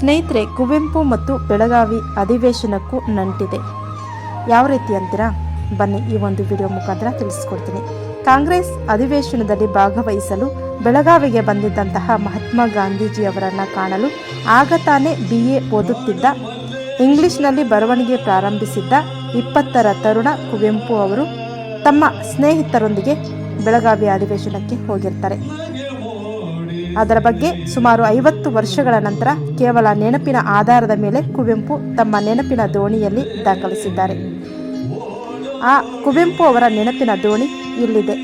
ಸ್ನೇಹಿತರೆ, ಕುವೆಂಪು ಮತ್ತು ಬೆಳಗಾವಿ ಅಧಿವೇಶನಕ್ಕೂ ನಂಟಿದೆ. ಯಾವ ರೀತಿ ಅಂತೀರಾ? ಬನ್ನಿ ಈ ಒಂದು ವಿಡಿಯೋ ಮುಖಾಂತರ ತಿಳಿಸ್ಕೊಡ್ತೀನಿ. ಕಾಂಗ್ರೆಸ್ ಅಧಿವೇಶನದಲ್ಲಿ ಭಾಗವಹಿಸಲು ಬೆಳಗಾವಿಗೆ ಬಂದಿದ್ದಂತಹ ಮಹಾತ್ಮ ಗಾಂಧೀಜಿಯವರನ್ನು ಕಾಣಲು ಆಗ ತಾನೇ ಬಿ ಎ ಓದುತ್ತಿದ್ದ, ಇಂಗ್ಲಿಷ್ನಲ್ಲಿ ಬರವಣಿಗೆ ಪ್ರಾರಂಭಿಸಿದ್ದ ಇಪ್ಪತ್ತರ ತರುಣ ಕುವೆಂಪು ಅವರು ತಮ್ಮ ಸ್ನೇಹಿತರೊಂದಿಗೆ ಬೆಳಗಾವಿ ಅಧಿವೇಶನಕ್ಕೆ ಹೋಗಿರ್ತಾರೆ. ಅದರ ಬಗ್ಗೆ ಸುಮಾರು ಐವತ್ತು ವರ್ಷಗಳ ನಂತರ ಕೇವಲ ನೆನಪಿನ ಆಧಾರದ ಮೇಲೆ ಕುವೆಂಪು ತಮ್ಮ ನೆನಪಿನ ದೋಣಿಯಲ್ಲಿ ದಾಖಲಿಸಿದ್ದಾರೆ. ಆ ಕುವೆಂಪು ಅವರ ನೆನಪಿನ ದೋಣಿ ಇಲ್ಲಿದೆ.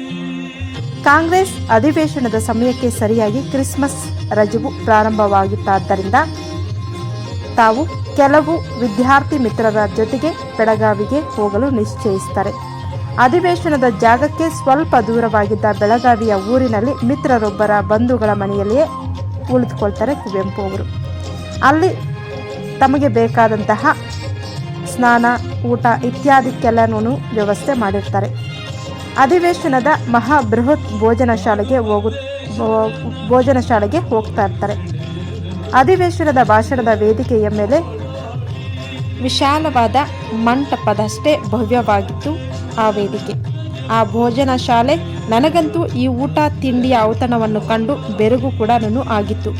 ಕಾಂಗ್ರೆಸ್ ಅಧಿವೇಶನದ ಸಮಯಕ್ಕೆ ಸರಿಯಾಗಿ ಕ್ರಿಸ್ಮಸ್ ರಜವು ಪ್ರಾರಂಭವಾಗಿತ್ತಾದ್ದರಿಂದ ತಾವು ಕೆಲವು ವಿದ್ಯಾರ್ಥಿ ಮಿತ್ರರ ಜೊತೆಗೆ ಬೆಳಗಾವಿಗೆ ಹೋಗಲು ನಿಶ್ಚಯಿಸುತ್ತಾರೆ ಅಧಿವೇಶನದ ಜಾಗಕ್ಕೆ ಸ್ವಲ್ಪ ದೂರವಾಗಿದ್ದ ಬೆಳಗಾವಿಯ ಊರಿನಲ್ಲಿ ಮಿತ್ರರೊಬ್ಬರ ಬಂಧುಗಳ ಮನೆಯಲ್ಲಿಯೇ ಉಳಿದುಕೊಳ್ತಾರೆ ಕುವೆಂಪು ಅವರು. ಅಲ್ಲಿ ತಮಗೆ ಬೇಕಾದಂತಹ ಸ್ನಾನ, ಊಟ ಇತ್ಯಾದಿಕ್ಕೆಲ್ಲನೂ ವ್ಯವಸ್ಥೆ ಮಾಡಿರ್ತಾರೆ. ಅಧಿವೇಶನದ ಮಹಾ ಬೃಹತ್ ಭೋಜನ ಶಾಲೆಗೆ ಹೋಗು ಭೋಜನ ಶಾಲೆಗೆ ಹೋಗ್ತಾ ಇರ್ತಾರೆ. ಅಧಿವೇಶನದ ಭಾಷಣದ ವೇದಿಕೆಯ ಮೇಲೆ ವಿಶಾಲವಾದ ಮಂಟಪದಷ್ಟೇ ಭವ್ಯವಾಗಿತ್ತು ಆ ವೇದಿಕೆ ಆ ಭೋಜನ ಶಾಲೆ ನನಗಂತೂ ಈ ಊಟ, ತಿಂಡಿಯ ಔತಣವನ್ನು ಕಂಡು ಬೆರಗು ಕೂಡ ನಾನು ಆಗಿತ್ತು.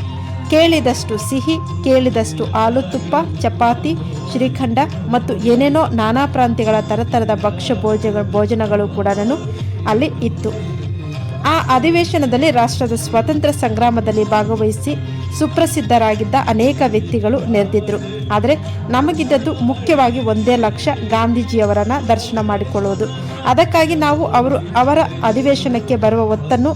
ಕೇಳಿದಷ್ಟು ಸಿಹಿ, ಕೇಳಿದಷ್ಟು ಹಾಲು ತುಪ್ಪ ಚಪಾತಿ, ಶ್ರೀಖಂಡ ಮತ್ತು ಏನೇನೋ ನಾನಾ ಪ್ರಾಂತ್ಯಗಳ ತರತರದ ಭಕ್ಷ್ಯ ಭೋಜ ಭೋಜನಗಳು ಕೂಡ ನಾನು ಅಲ್ಲಿ ಇತ್ತು. ಆ ಅಧಿವೇಶನದಲ್ಲಿ ರಾಷ್ಟ್ರದ ಸ್ವಾತಂತ್ರ್ಯ ಸಂಗ್ರಾಮದಲ್ಲಿ ಭಾಗವಹಿಸಿ ಸುಪ್ರಸಿದ್ಧರಾಗಿದ್ದ ಅನೇಕ ವ್ಯಕ್ತಿಗಳು ನೆರೆದಿದ್ದರು ಆದರೆ ನಮಗಿದ್ದದ್ದು ಮುಖ್ಯವಾಗಿ ಒಂದೇ ಲಕ್ಷ ಗಾಂಧೀಜಿಯವರನ್ನು ದರ್ಶನ ಮಾಡಿಕೊಳ್ಳುವುದು. ಅದಕ್ಕಾಗಿ ನಾವು ಅವರು, ಅವರ ಅಧಿವೇಶನಕ್ಕೆ ಬರುವ ಹೊತ್ತನ್ನು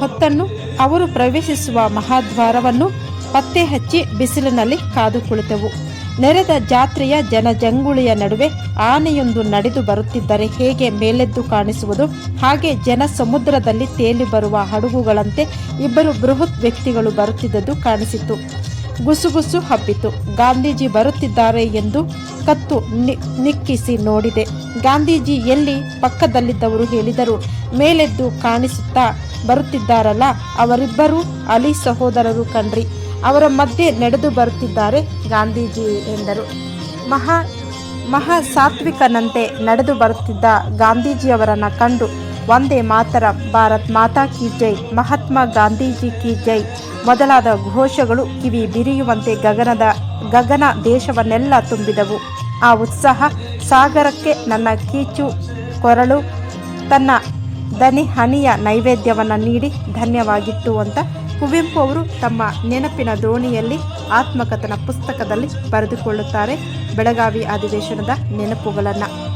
ಹೊತ್ತನ್ನು ಅವರು ಪ್ರವೇಶಿಸುವ ಮಹಾದ್ವಾರವನ್ನು ಪತ್ತೆ ಹಚ್ಚಿ ಬಿಸಿಲಿನಲ್ಲಿ ಕಾದು ಕುಳಿತೆವು. ನೆರೆದ ಜಾತ್ರೆಯ ಜನಜಂಗುಳಿಯ ನಡುವೆ ಆನೆಯೊಂದು ನಡೆದು ಬರುತ್ತಿದ್ದರೆ ಹೇಗೆ ಮೇಲೆದ್ದು ಕಾಣಿಸುವುದು? ಹಾಗೆ ಜನ ಸಮುದ್ರದಲ್ಲಿ ತೇಲಿ ಬರುವ ಹಡಗುಗಳಂತೆ ಇಬ್ಬರು ಬೃಹತ್ ವ್ಯಕ್ತಿಗಳು ಬರುತ್ತಿದ್ದದ್ದು ಕಾಣಿಸಿತು. ಗುಸುಗುಸು ಹಬ್ಬಿತು. ಗಾಂಧೀಜಿ ಬರುತ್ತಿದ್ದಾರೆ ಎಂದು ಕತ್ತು ನಿಕ್ಕಿಸಿ ನೋಡಿದೆ. ಗಾಂಧೀಜಿ ಎಲ್ಲಿ? ಪಕ್ಕದಲ್ಲಿದ್ದವರು ಹೇಳಿದರು, ಮೇಲೆದ್ದು ಕಾಣಿಸುತ್ತಾ ಬರುತ್ತಿದ್ದಾರಲ್ಲ, ಅವರಿಬ್ಬರು ಅಲಿ ಸಹೋದರರು ಕಣ್ರಿ. ಅವರ ಮಧ್ಯೆ ನಡೆದು ಬರುತ್ತಿದ್ದಾರೆ, ಗಾಂಧೀಜಿ ಎಂದರು. ಮಹಾ ಮಹಾ ಸಾತ್ವಿಕನಂತೆ ನಡೆದು ಬರುತ್ತಿದ್ದ ಗಾಂಧೀಜಿಯವರನ್ನು ಕಂಡು ಒಂದೇ ಮಾತರ, ಭಾರತ್ ಮಾತಾ ಕಿ ಜೈ, ಮಹಾತ್ಮ ಗಾಂಧೀಜಿ ಕಿ ಜೈ ಮೊದಲಾದ ಘೋಷಗಳು ಕಿವಿ ಬಿರಿಯುವಂತೆ ಗಗನದ, ಗಗನ ದೇಶವನ್ನೆಲ್ಲ ತುಂಬಿದವು. ಆ ಉತ್ಸಾಹ ಸಾಗರಕ್ಕೆ ನನ್ನ ಕೀಚು, ಕೊರಳು, ತನ್ನ ದನಿ ಹನಿಯ ನೈವೇದ್ಯವನ್ನು ನೀಡಿ ಧನ್ಯವಾಗಿತ್ತು ಅಂತ ಕುವೆಂಪು ಅವರು ತಮ್ಮ ನೆನಪಿನ ದೋಣಿಯಲ್ಲಿ ಆತ್ಮಕಥನ ಪುಸ್ತಕದಲ್ಲಿ ಬರೆದುಕೊಳ್ಳುತ್ತಾರೆ. ಬೆಳಗಾವಿ ಅಧಿವೇಶನದ ನೆನಪುಗಳನ್ನು.